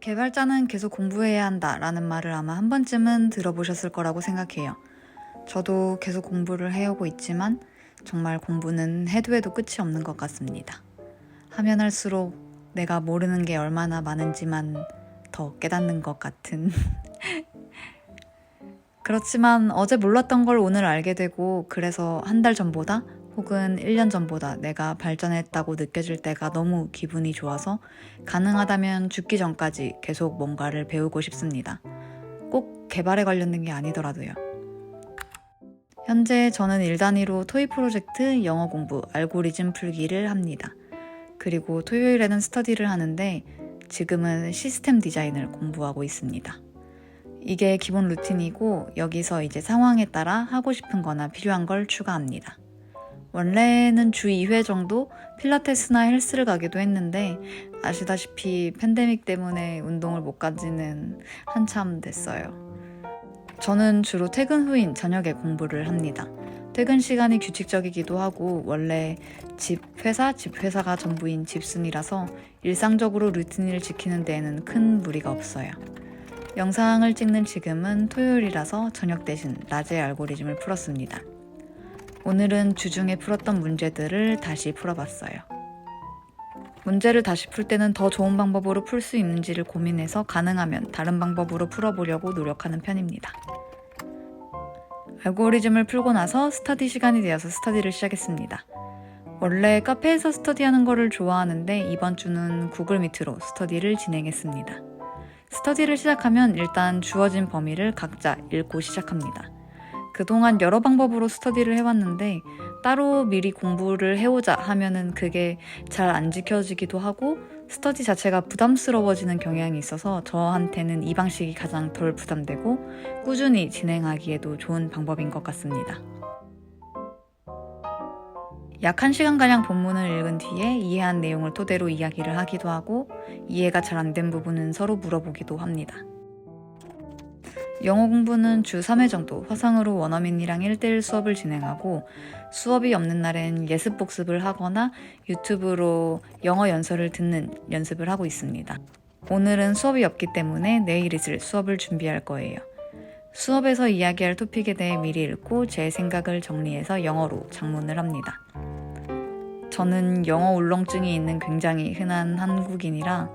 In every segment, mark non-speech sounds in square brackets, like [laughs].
개발자는 계속 공부해야 한다 라는 말을 아마 한 번쯤은 들어보셨을 거라고 생각해요. 저도 계속 공부를 해오고 있지만 정말 공부는 해도 해도 끝이 없는 것 같습니다. 하면 할수록 내가 모르는 게 얼마나 많은지만 더 깨닫는 것 같은. [laughs] 그렇지만 어제 몰랐던 걸 오늘 알게 되고 그래서 한 달 전보다 혹은 1년 전보다 내가 발전했다고 느껴질 때가 너무 기분이 좋아서 가능하다면 죽기 전까지 계속 뭔가를 배우고 싶습니다. 꼭 개발에 관련된 게 아니더라도요. 현재 저는 일 단위로 토이 프로젝트 영어 공부 알고리즘 풀기를 합니다. 그리고 토요일에는 스터디를 하는데 지금은 시스템 디자인을 공부하고 있습니다. 이게 기본 루틴이고 여기서 이제 상황에 따라 하고 싶은 거나 필요한 걸 추가합니다. 원래는 주 2회 정도 필라테스나 헬스를 가기도 했는데 아시다시피 팬데믹 때문에 운동을 못 가지는 한참 됐어요. 저는 주로 퇴근 후인 저녁에 공부를 합니다. 퇴근 시간이 규칙적이기도 하고 원래 집 회사 집 회사가 전부인 집순이라서 일상적으로 루틴을 지키는 데에는 큰 무리가 없어요. 영상을 찍는 지금은 토요일이라서 저녁 대신 낮에 알고리즘을 풀었습니다. 오늘은 주중에 풀었던 문제들을 다시 풀어봤어요. 문제를 다시 풀 때는 더 좋은 방법으로 풀 수 있는지를 고민해서 가능하면 다른 방법으로 풀어보려고 노력하는 편입니다. 알고리즘을 풀고 나서 스터디 시간이 되어서 스터디를 시작했습니다. 원래 카페에서 스터디하는 거를 좋아하는데 이번 주는 구글 미트로 스터디를 진행했습니다. 스터디를 시작하면 일단 주어진 범위를 각자 읽고 시작합니다. 그동안 여러 방법으로 스터디를 해왔는데 따로 미리 공부를 해오자 하면은 그게 잘 안 지켜지기도 하고 스터디 자체가 부담스러워지는 경향이 있어서 저한테는 이 방식이 가장 덜 부담되고 꾸준히 진행하기에도 좋은 방법인 것 같습니다. 약 1시간가량 본문을 읽은 뒤에 이해한 내용을 토대로 이야기를 하기도 하고 이해가 잘 안 된 부분은 서로 물어보기도 합니다. 영어 공부는 주 3회 정도 화상으로 원어민이랑 1대1 수업을 진행하고 수업이 없는 날엔 예습 복습을 하거나 유튜브로 영어 연설을 듣는 연습을 하고 있습니다. 오늘은 수업이 없기 때문에 내일 있을 수업을 준비할 거예요. 수업에서 이야기할 토픽에 대해 미리 읽고 제 생각을 정리해서 영어로 장문을 합니다. 저는 영어 울렁증이 있는 굉장히 흔한 한국인이라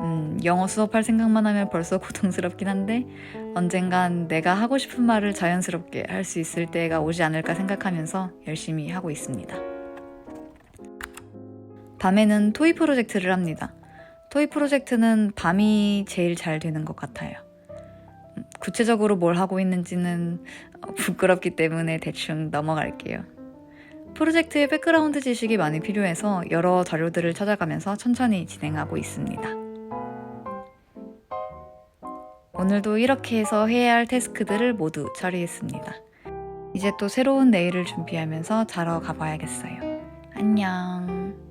음, 영어 수업할 생각만 하면 벌써 고통스럽긴 한데 언젠간 내가 하고 싶은 말을 자연스럽게 할 수 있을 때가 오지 않을까 생각하면서 열심히 하고 있습니다. 밤에는 토이 프로젝트를 합니다. 토이 프로젝트는 밤이 제일 잘 되는 것 같아요. 음, 구체적으로 뭘 하고 있는지는 부끄럽기 때문에 대충 넘어갈게요. 프로젝트의 백그라운드 지식이 많이 필요해서 여러 자료들을 찾아가면서 천천히 진행하고 있습니다. 오늘도 이렇게 해서 해야 할 태스크들을 모두 처리했습니다. 이제 또 새로운 내일을 준비하면서 자러 가봐야겠어요. 안녕.